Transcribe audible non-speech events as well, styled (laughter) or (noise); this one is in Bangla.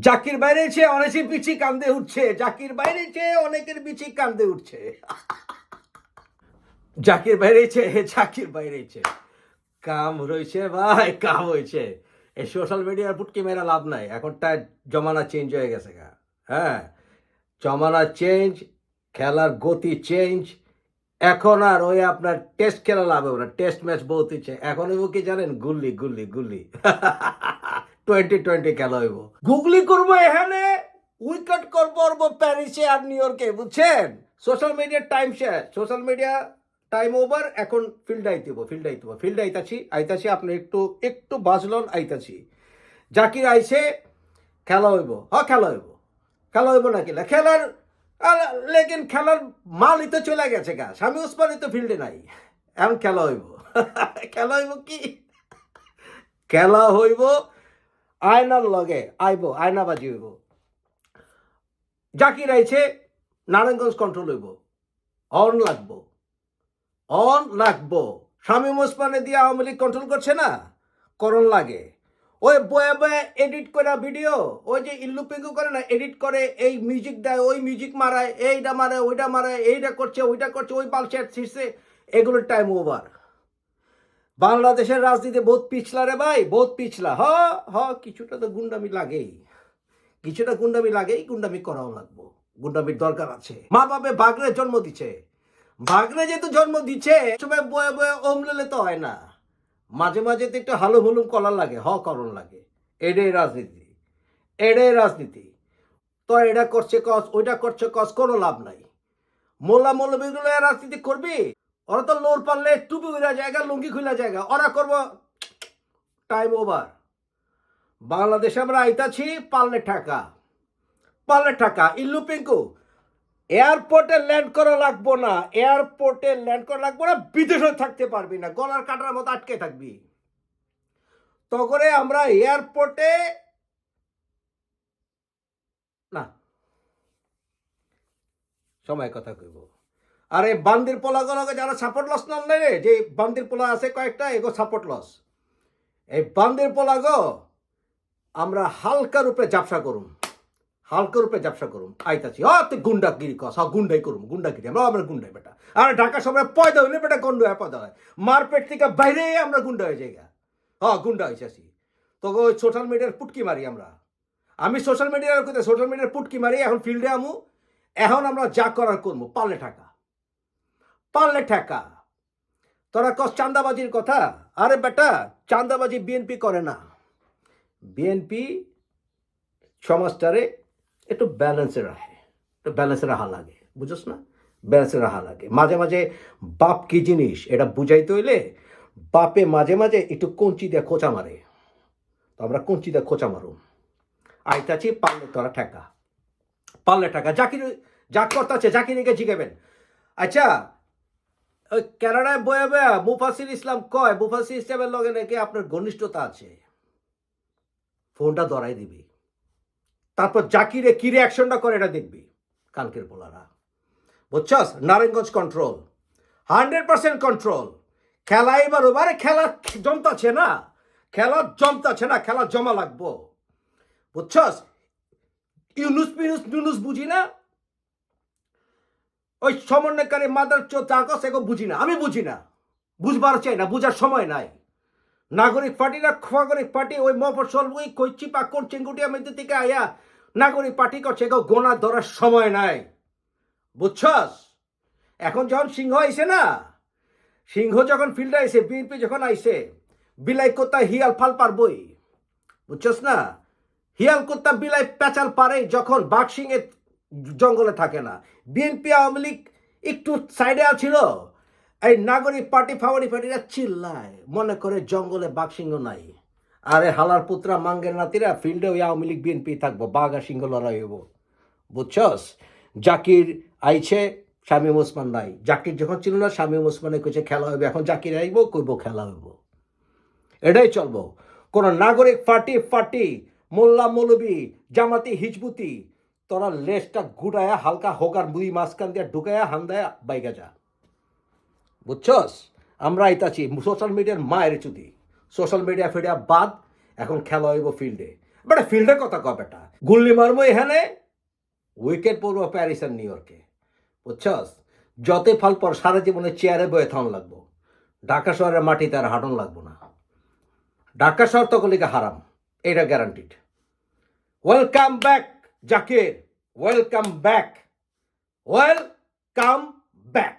জাকির বাইরে চেয়ে অনেকের বিচি কান্দে উঠছে। জাকির বাইরে চেয়ে অনেকের পিছি কান্দে উঠছে। জাকির বাইরে বাইরেছে জাকির বাইরেছে কাম রয়েছে ভাই, কাম হয়েছে এই সোশ্যাল মিডিয়ার পুটকি মেরা লাভ নাই। এখনটা জমানা চেঞ্জ হয়ে গেছে গা। হ্যাঁ? জমানা চেঞ্জ খেলার গতি চেঞ্জ এখন আর ওই আপনার টেস্ট খেলা লাভ হবে না। টেস্ট ম্যাচ বহুত ইচ্ছে এখন কি জানেন? গুল্লি গুল্লি গুল্লি। (laughs) টোয়েন্টি টোয়েন্টি খেলা হইব? গুগলি করব এখানে, উইকেট করব প্যারিসে আর নিউ ইয়র্কে, বুঝছেন? সোশ্যাল মিডিয়ার time share social media time over এখন ফিল্ড আইতেব ফিল্ড আইতেব ফিল্ড আইতাছি আইতাছি আপনি একটু একটু বাজলন আইতাছি। জাকির আইসে খেলা হইব। হ খেলা হইব। খেলা হইব না কিলা খেলার, আর লেকিন খেলার মালই তো চলে গেছে গা। স্বামী ওসমানই তো ফিল্ডে নাই। এখন খেলা হইব। (laughs) খেলা হইব কি? খেলা হইব আয়নার লগে আইব আয়নাবাজি হইব। জাকির আইছে, নারায়ণগঞ্জ কন্ট্রোল হইব। অন লাগবো। অন লাগবো। স্বামী ওসমানে দিয়ে আওয়ামী লীগ কন্ট্রোল করছে না? করণ লাগে। ওই বয়ে বয়ে এডিট করা ভিডিও ওই যে ইল্লু পিঙ্কু করে না এডিট করে, এই মিউজিক দেয়, ওই মিউজিক মারায় এইটা মারে ওইটা মারে এইটা করছে ওইটা করছে, ওই বালছেট ছিঁড়ছে, এগুলোর টাইম ওভার বাংলাদেশের রাজনীতি বহুত পিছলা রে ভাই, বহুত পিছলা। হ হ, কিছুটা তো গুন্ডামি লাগেই। কিছুটা গুন্ডামি লাগেই, গুন্ডামি করাও লাগবো। গুন্ডামির দরকার আছে। মা বাপে বাগরে জন্ম দিচ্ছে ভাগ্নে যেহেতু জন্ম দিচ্ছে সময় বয়ে বয়ে অমলেলে তো হয় না। মাঝে মাঝে তো একটু হালু হুলুম কলার লাগে, হ, করণ লাগে। এটাই রাজনীতি। এটাই রাজনীতি। তো এটা করছে কস, ওইটা করছে কস, কোনো লাভ নাই। মোল্লা মৌলবীগুলো রাজনীতি করবি? ওরা তো লোর পারলে টুপি খুলা জায়গা লুঙ্গি খুলা জায়গা ওরা করব টাইম ওভার বাংলাদেশে আমরা আইতাছি পারলে টাকা পারলে টাকা ইল্লু পিঙ্কু এয়ারপোর্টে ল্যান্ড করা লাগবো না। এয়ারপোর্টে ল্যান্ড করা লাগবো না বিদেশে থাকতে পারবি না। গলার কাটার মতো আটকে থাকবি। তো করে আমরা এয়ারপোর্টে না। সময় কথা কইব। আরে বান্দির পোলাগুলোকে যারা সাপোর্ট লস নন নাই রে, যে বান্দির পোলা আছে কয়েকটা, এগো সাপোর্ট লস এই বান্দির পোলাগো আমরা হালকা রূপে জাপসা করুম। হালকা রূপে ব্যবসা করুম। আইতাছি হ তুই গুন্ডাগিরি কস হ্যাঁ গুন্ডাই করুম, গুন্ডাগিরি, আমরা আমরা গুন্ডাই বেটা। আর ঢাকা সবাই পয়দা হইলে বেটা গন্ড হয় পয়দা হয়। মারপেট থেকে বাইরে আমরা গুন্ডা হয়ে যাই হ গুন্ডা হয়েছে আসি তোকে ওই সোশ্যাল মিডিয়ার পুটকি মারি আমরা। আমি সোশ্যাল মিডিয়ার সোশ্যাল মিডিয়ার পুটকি মারি, এখন ফিল্ডে আমু। এখন আমরা যা করার করব পারলে টাকা পারলে ঠেকা। তোরা কস চান্দাবাজির কথা? আরে বেটা চান্দাবাজি বিএনপি করে না। বিএনপি সমাজটারে একটু ব্যালেন্সে রাখে একটু ব্যালেন্সে রাখা লাগে, বুঝোস না? ব্যালেন্সে রাখা লাগে। মাঝে মাঝে বাপ কি জিনিস, এটা বুঝাইতে হইলে বাপে মাঝে মাঝে একটু কঞ্চি দিয়ে খোঁচা মারে। তো আমরা কঞ্চি দিয়ে খোঁচা মারুম। আইতাছি পারলে তোরা ঠেকা। পারলে টাকা জাকির যা করতেছে জাকিরিকে জিগাবেন আচ্ছা ওই কানাডায় বয়ে বয়া মুফাসির ইসলাম কয়? মুফাসির ইসলামের লগে নাকি আপনার ঘনিষ্ঠতা আছে। ফোনটা ধরাই দিবি। তারপর জাকিরে কি রিয়াকশনটা করে এটা দেখবি। কালকের পোলারা বুঝছস? Narayanganj control hundred percent control খেলা এবার ওবারে খেলা জমতাছে না? খেলা জমতাছে না, খেলা জমা লাগবো। বুঝছস? ইউনুস পিনুস নুনুস বুঝি না? ওই সমন্বয়কারী মাদার চো চাকস এগো বুঝি না। আমি বুঝি না। বুঝবার চাই না, বুঝার সময় নাই। নাগরিক পার্টি না নাগরিক পার্টি, ওই মফসল ওই কইচি পাকড় চিঙ্গুটিয়া মধ্যে থেকে আয়া নাগরিক পার্টি করছে এগো গোনা ধরার সময় নাই। বুঝছস? এখন যখন সিংহ আইছে না, সিংহ যখন ফিল্ডে আইছে, বিএনপি যখন আইছে, বিলাই কোত্তা হিয়াল ফাল পারবই। বুঝছস না? হিয়াল কোত্তা বিলাই পেঁচাল পারে যখন বাঘ সিংহে জঙ্গলে থাকে না। বিএনপি আওয়ামী লীগ একটু সাইডে আছিল। এই নাগরিক পার্টি ফাওয়ারি পার্টিরা চিল্লায়, মনে করে জঙ্গলে বাঘ সিংহ নাই। আরে হালার পুত্রা, মাঙ্গের নাতিরা ফিল্ডে ওই আওয়ামী লীগ বিএনপি থাকব, বাঘ আর সিংহ লড়াই হইব। বুঝছস? জাকির আইছে, শামীম ওসমান নাই। জাকির যখন ছিল না, শামীম ওসমানে কইছে, খেলা হইবে, এখন জাকির আইব, কইব খেলা হইব। এটাই চলবো। কোন নাগরিক পার্টি পার্টি, মোল্লা, মৌলবী, জামাতি, হিজবুতি তোরা লেজটা গুটায়া হালকা হোকার মুই মাঝখান দিয়ে ঢুকায়া হান্দায়া বাইগা যা। বুঝছস? আমরা আইতাছি সোশ্যাল মিডিয়ার মায়ের চুতি সোশ্যাল মিডিয়া ফিডিয়া বাদ, এখন খেলা হইব ফিল্ডে বেটা ফিল্ডের কথা কয় বেটা? গুল্লি মারবো এখানে? উইকেট পড়ব প্যারিস আর নিউ ইয়র্কে বুঝছস? যতই ফাল পর সারা জীবনে চেয়ারে বয়ে থাউন লাগবো। ঢাকা শহরের মাটিতে আর হাঁটন লাগবো না। ঢাকা শহর তকলিকে হারাম। এটা guaranteed welcome back Zakir welcome back welcome back